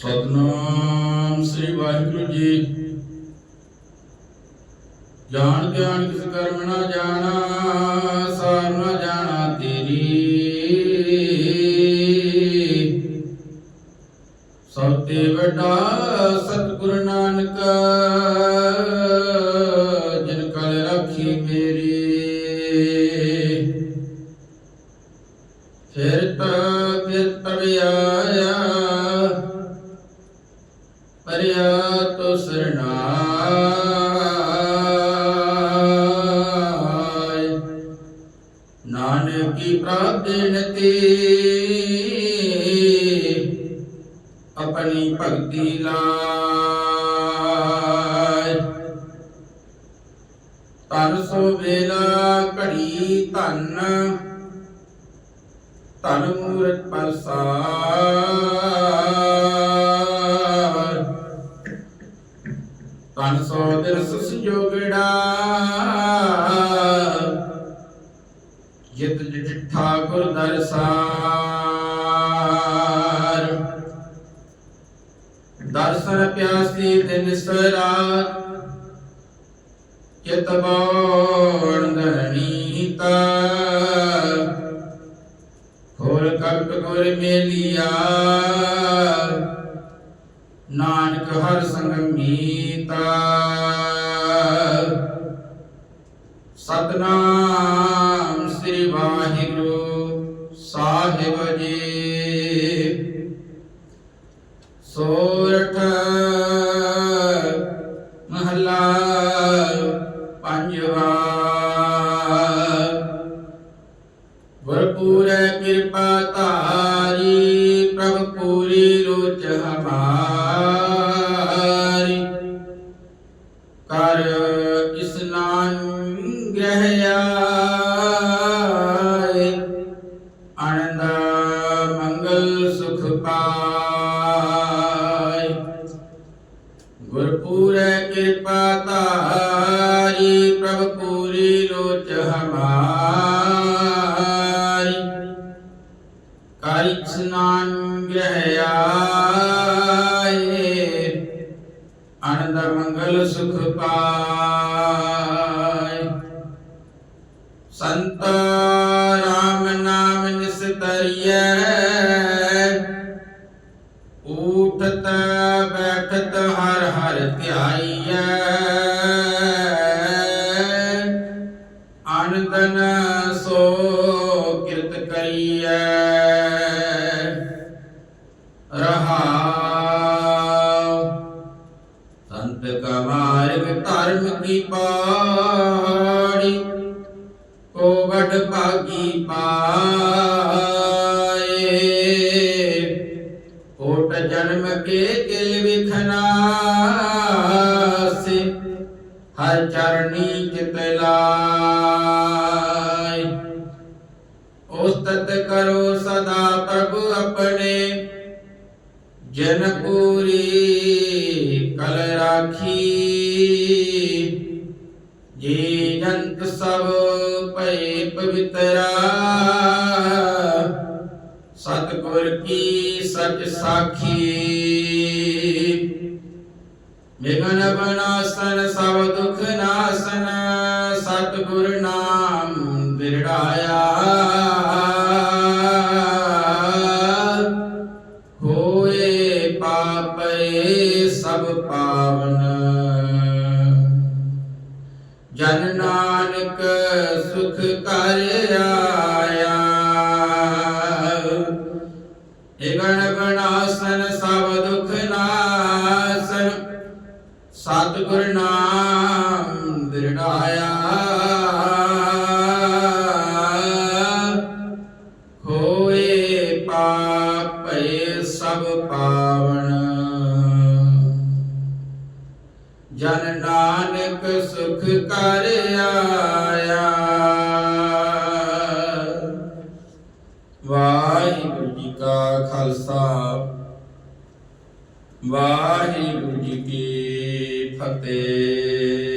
ਸਤਨਾਮ ਸ੍ਰੀ ਵਾਹਿਗੁਰੂ ਜੀ। ਜਾਣ ਗਿਆਨ ਕਿਸ ਕਰਮ ਨਾ ਜਾਣਾ, ਸਾਰ ਨਾ ਜਾਣਾ ਤੇਰੀ। ਸਭ ਤੇ ਵੱਡਾ ਸਤਿਗੁਰ ਨਾਨਕ, ਜਿਨ ਕਲ ਰੱਖੀ ਮੇਰੀ। ਫਿਰ ਤ ਫਿਰ ਤਬ ਆਇਆ ਪਰਿਆ ਤੋ ਸਰਨਾਇ ਨਾਨਕ ਕੀ ਆਪਣੀ ਭਗਤੀ ਲਾਇ ਤਨ ਸੋ ਵੇਲਾ ਘੜੀ ਧਨ ਧਨ ਮੂਰਤ ਪਰਸਾਰ ਤਨ ਸੰਜੋਗੜਾ ਜਿਤ ਜਿਠਾ ਗੁਰ ਦਰਸਾਰ। ਦਰਸ਼ਨ ਪਿਆਸੀ ਦਿਨ ਸਰਾ ਚਿਤ ਬੋਣ ਧਰਣੀਤਾ ਹੋਰ ਕਲਪ ਗੁਰ ਮੇਲੀਆ। ਨਾਨਕ ਹਰ ਸੰਗ ਮੀਤਾ। ਸਤਨਾਮ ਸ੍ਰੀ ਵਾਹਿਗੁਰੂ ਸਾਹਿਬ ਜੀ। ਸੋਰਠ ਮਹਲਾ ਪੰਜਵਾ। ਗੁਰਪੂਰੇ ਕਿਰਪਾ ਧਾਰੀ। ਕਰ ਇਸਨਾਨ ਗ੍ਰਹਿ ਆਏ ਆਨੰਦ ਮੰਗਲ ਸੁਖ ਪਾਏ। ਗੁਰਪੂਰੇ ਕਿਰਪਾ ਧਾਰੀ ਪ੍ਰਭ ਆਨੰਦ ਮੰਗਲ ਸੁਖ ਪਾਏ। ਸੰਤ ਰਾਮ ਨਾਮ ਨਿਸਤਰੀਐ ਊਠਤ ਬੈਠਤ ਹਰ ਹਰ ਧਿਆਈਐ। ਆਨੰਦਨ ਸੋ ਕਿਰਤ ਕਰੀਐ। ਸੰਤ ਕਾ ਮਾਰਗ ਧਰਮ ਕੀ ਪਾੜੀ ਕੋ ਵਡ ਭਾਗੀ ਪਾਏ। ਕੋਟ ਜਨਮ ਕੇ ਕਿਲ ਵਿਖਨਾਸੇ ਹਰ ਚਰਣੀ ਚਿਤ ਲਾਇ ਉਸਤਤ ਕਰੋ ਸਦਾ ਪ੍ਰਭੂ ਆਪਣੇ, ਜਨ ਪੂਰੀ ਕਲ ਰਾਖੀ। ਜੇ ਜੰਤ ਸਭ ਭਏ ਪਵਿੱਤਰਾ। ਸਤਿਗੁਰ ਕੀ ਸਚ ਸਾਖੀ। ਵਿਗਨ ਬਨਾਸਨ, ਸਭ ਦੁਖ ਨਾਸਨ। ਸਤਿਗੁਰ ਨਾਮ ਬਿਰੜਾਇਆ। ਪਾਪੇ ਸਭ ਪਾਵਨ। ਜਨ ਨਾਨਕ ਸੁਖ ਕਰਿਆ ਸਭ ਪਾਵਨ। ਜਨ ਨਾਨਕ ਸੁਖ ਕਰ ਆਇਆ। ਵਾਹਿਗੁਰੂ ਜੀ ਕਾ ਖਾਲਸਾ। ਵਾਹਿਗੁਰੂ ਜੀ ਕੀ ਫਤਿਹ।